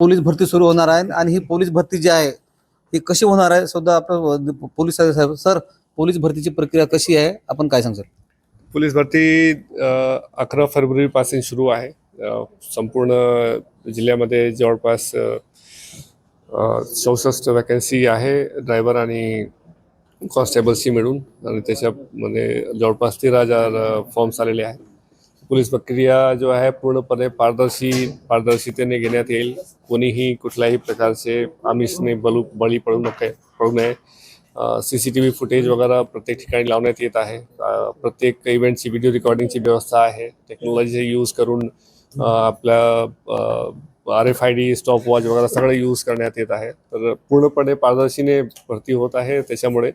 Police भरती सुरू होणार आहे आणि ही पोलीस भरती जी आहे ही कशी होणार आहे सुद्धा आपण पोलीस साहेब सर पोलीस भरतीची प्रक्रिया कशी आहे आपण काय सांगसाल पोलीस भरती अकरा फेब्रुवारीपासून सुरू आहे. संपूर्ण जिल्ह्यामध्ये जवळपास चौसष्ट वॅकन्सी आहे ड्रायव्हर आणि कॉन्स्टेबल्सची मिळून. आणि त्याच्यामध्ये जवळपास तेरा हजार फॉर्म्स आलेले आहेत. पोलीस प्रक्रिया जो आहे पूर्णपणे पारदर्शी पारदर्शितेने घेण्यात येईल. कोणीही कुठल्याही प्रकारचे आमिषने बलू बळी पडू नये पडू नये. C C T V footage वगैरे प्रत्येक ठिकाणी लावण्यात येत आहे. प्रत्येक इव्हेंटची व्हिडिओ रेकॉर्डिंगची व्यवस्था आहे. टेक्नॉलॉजी यूज करून आपल्या R F I D stop watch वगैरे सगळं यूज करण्यात येत आहे. तर पूर्णपणे पारदर्शीने भरती होत आहे. त्याच्यामुळे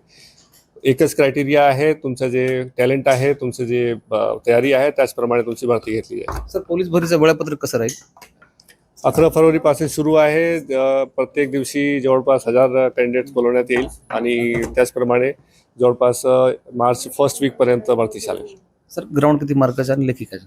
एकच क्रायटेरिया आहे तुमचं जे टॅलेंट आहे तुमचं जे तयारी आहे त्याचप्रमाणे तुमची भरती घेतली आहे. सर पोलीस भरतीचं वेळापत्रक कसं राहील? अकरा फरवरीपासून सुरू आहे प्रत्येक दिवशी जवळपास हजार कॅन्डिडेट्स बोलवण्यात येईल आणि त्याचप्रमाणे जवळपास मार्च फर्स्ट वीकपर्यंत भरती चालेल. सर ग्राउंड किती मार्काचं आणि लेखिकाचं?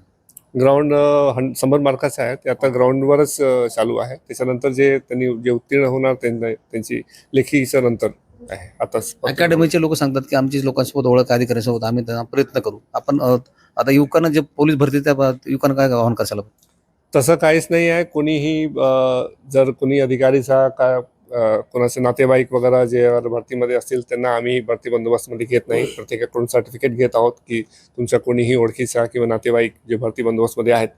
ग्राउंड हं शंभर मार्काचे आहे. ते आता ग्राउंडवरच चालू आहे. त्याच्यानंतर जे त्यांनी जे उत्तीर्ण होणार त्यांना त्यांची लेखीचं नंतर. आहे. आता अकॅडमीचे लोक सांगतात की आमची लोकांसोबत ओळख अधिकाऱ्यांसोबत आम्ही त्यांना प्रयत्न करू. आपण अ, आता युवकांना जे पोलीस भरती त्या युवकांना काय आवाहन करायला तसं काहीच नाही आहे. कोणीही अ, जर कोणी अधिकारीचा काय अ, कोणाचे नातेवाईक वगैरे जे भरतीमध्ये असतील त्यांना आम्ही भरती बंदोबस्तमध्ये घेत नाही. प्रत्येकाकडून सर्टिफिकेट घेत आहोत की तुमच्या कोणीही ओळखीचा किंवा नातेवाईक जे भरती बंदोबस्तमध्ये आहेत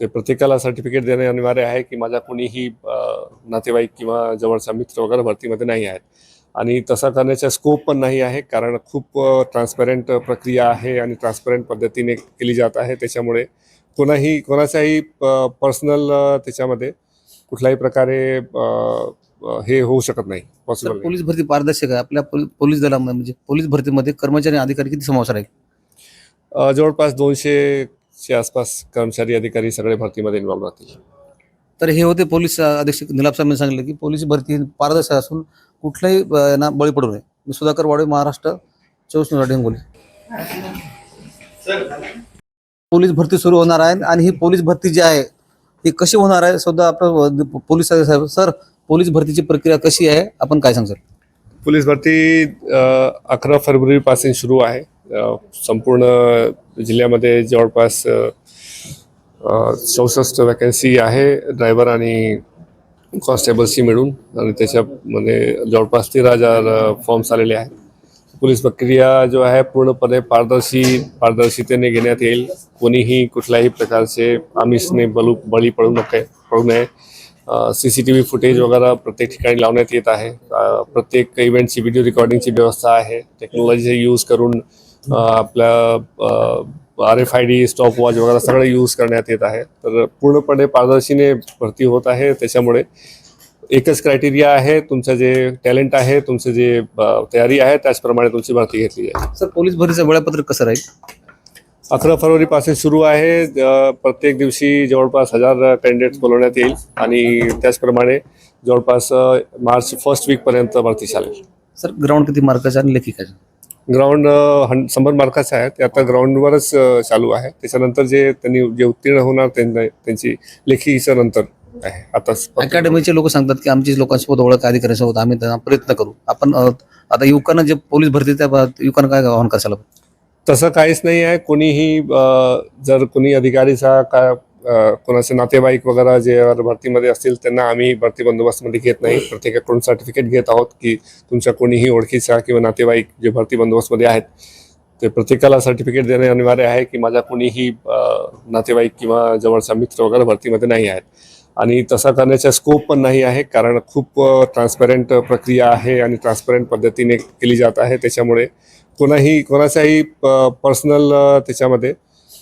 ते प्रत्येकाला सर्टिफिकेट देणे अनिवार्य आहे की माझा कोणीही अ, नातेवाईक किंवा जवळचा मित्र वगैरे भरतीमध्ये नाही आहेत. आणि तसा करण्याचा स्कोप पण नाही आहे कारण खूप ट्रान्सपरंट प्रक्रिया आहे आणि ट्रान्सपरंट पद्धतीने केली जात आहे. त्याच्यामुळे कोणाही कोणाचाही पर्सनल त्याच्यामध्ये कुठल्याही प्रकारे हे होऊ शकत नाही. पॉसिबल पोलीस भरती पारदर्शक आहे. आपल्या पोली- पोलीस दलामध्ये म्हणजे पोलीस भरतीमध्ये कर्मचारी अधिकारी किती समावेश राहील? जवळपास दोनशेच्या आसपास कर्मचारी अधिकारी सगळे भरतीमध्ये इन्व्हॉल्व राहतील. तर हे होते पोलीस अधीक्षक निलाप साहेबांनी सांगितलं की पोलीस भरती पारदर्शक असून कुठल्याही यांना बळी पडू नये. मी सुधाकर वाडे महाराष्ट्र चोवीस मराठी हिंगोली पोलीस भरती सुरू होणार आहे आणि ही पोलीस भरती जी आहे ही कशी होणार आहे सुद्धा आपण पोलीस साहेब सर पोलीस भरतीची प्रक्रिया कशी आहे आपण काय सांगसाल पोलीस भरती अकरा फेब्रुवारीपासून सुरू आहे. संपूर्ण जिल्ह्यामध्ये जवळपास चौसष्ट वॅकन्सी आहे ड्रायव्हर आणि कॉन्स्टेबल्सची मिळून आणि त्याच्यामध्ये जवळपास तेरा हजार फॉर्म्स आलेले आहेत. पोलीस प्रक्रिया जो आहे पूर्णपणे पारदर्शी पारदर्शितेने घेण्यात येईल. कोणीही कुठल्याही प्रकारचे आमिषने बलू बळी पडू नये पडू नये. C C T V footage वगैरे प्रत्येक ठिकाणी लावण्यात येत आहे. प्रत्येक इव्हेंटची व्हिडिओ रेकॉर्डिंगची व्यवस्था आहे. टेक्नॉलॉजी यूज करून आपल्या R F I D stop watch वगैरे सगळं यूज करण्यात येत आहे. तर पूर्णपणे पारदर्शीने भरती होत आहे. त्याच्यामुळे एकच क्रायटेरिया आहे तुमचं जे टॅलेंट आहे तुमचं जे तयारी आहे त्याचप्रमाणे तुमची भरती घेतली आहे. सर पोलीस भरतीचं वेळापत्रक कसं राहील? अकरा फरवरीपासून सुरू आहे. प्रत्येक दिवशी जवळपास हजार कॅन्डिडेट्स बोलवण्यात येईल आणि त्याचप्रमाणे जवळपास मार्च फर्स्ट वीकपर्यंत भरती चालेल. सर ग्राउंड किती मार्काचं आणि लेखिकाचं? ग्राउंड हं शंभर मार्काचे आहे ते आता ग्राउंडवरच चालू आहे. त्याच्यानंतर जे त्यांनी जे उत्तीर्ण होणार त्यांना त्यांची लेखीचं नंतर आहे. आता अकॅडमीचे लोक सांगतात की आमची लोकांसोबत ओळख अधिकाऱ्यांसोबत आम्ही त्यांना प्रयत्न करू. आपण अ, आता युवकांना जे पोलीस भरती त्या युवकांना काय आवाहन करायला तसं काहीच नाही आहे. कोणीही अ, जर कोणी अधिकारीचा काय अ, कोणाचे नातेवाईक वगैरे जे भरतीमध्ये असतील त्यांना आम्ही भरती बंदोबस्तमध्ये घेत नाही. प्रत्येकाकडून सर्टिफिकेट घेत आहोत की तुमच्या कोणीही ओळखीचा किंवा नातेवाईक जे भरती बंदोबस्तमध्ये आहेत ते प्रत्येकाला सर्टिफिकेट देणे अनिवार्य आहे की माझा कोणीही नातेवाईक किंवा जवळचा मित्र वगैरे भरतीमध्ये नाही आहेत. आणि तसा करण्याचा स्कोप पण नाही आहे कारण खूप ट्रान्सपरंट प्रक्रिया आहे आणि ट्रान्सपरंट पद्धतीने केली जात आहे. त्याच्यामुळे कोणाही कोणाचाही पर्सनल त्याच्यामध्ये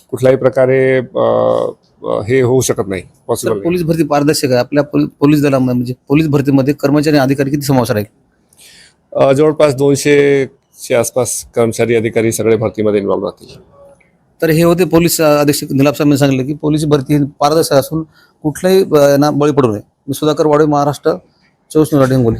कुठल्याही प्रकारे हे होऊ शकत नाही. पॉसिबल पोलीस भरती पारदर्शक आहे. आपल्या पोली- पोलीस दलामध्ये म्हणजे पोलीस भरतीमध्ये कर्मचारी अधिकारी किती समावेश राहील? जवळपास दोनशेच्या आसपास कर्मचारी अधिकारी सगळे भरतीमध्ये इन्व्हॉल्व राहतील. तर हे होते पोलीस अधीक्षक निलाप साहेबांनी सांगितलं की पोलीस भरती पारदर्शक असून कुठल्याही अ, यांना बळी पडू नये. मी सुधाकर वाडे महाराष्ट्र चोवीस न्यूज हिंगोली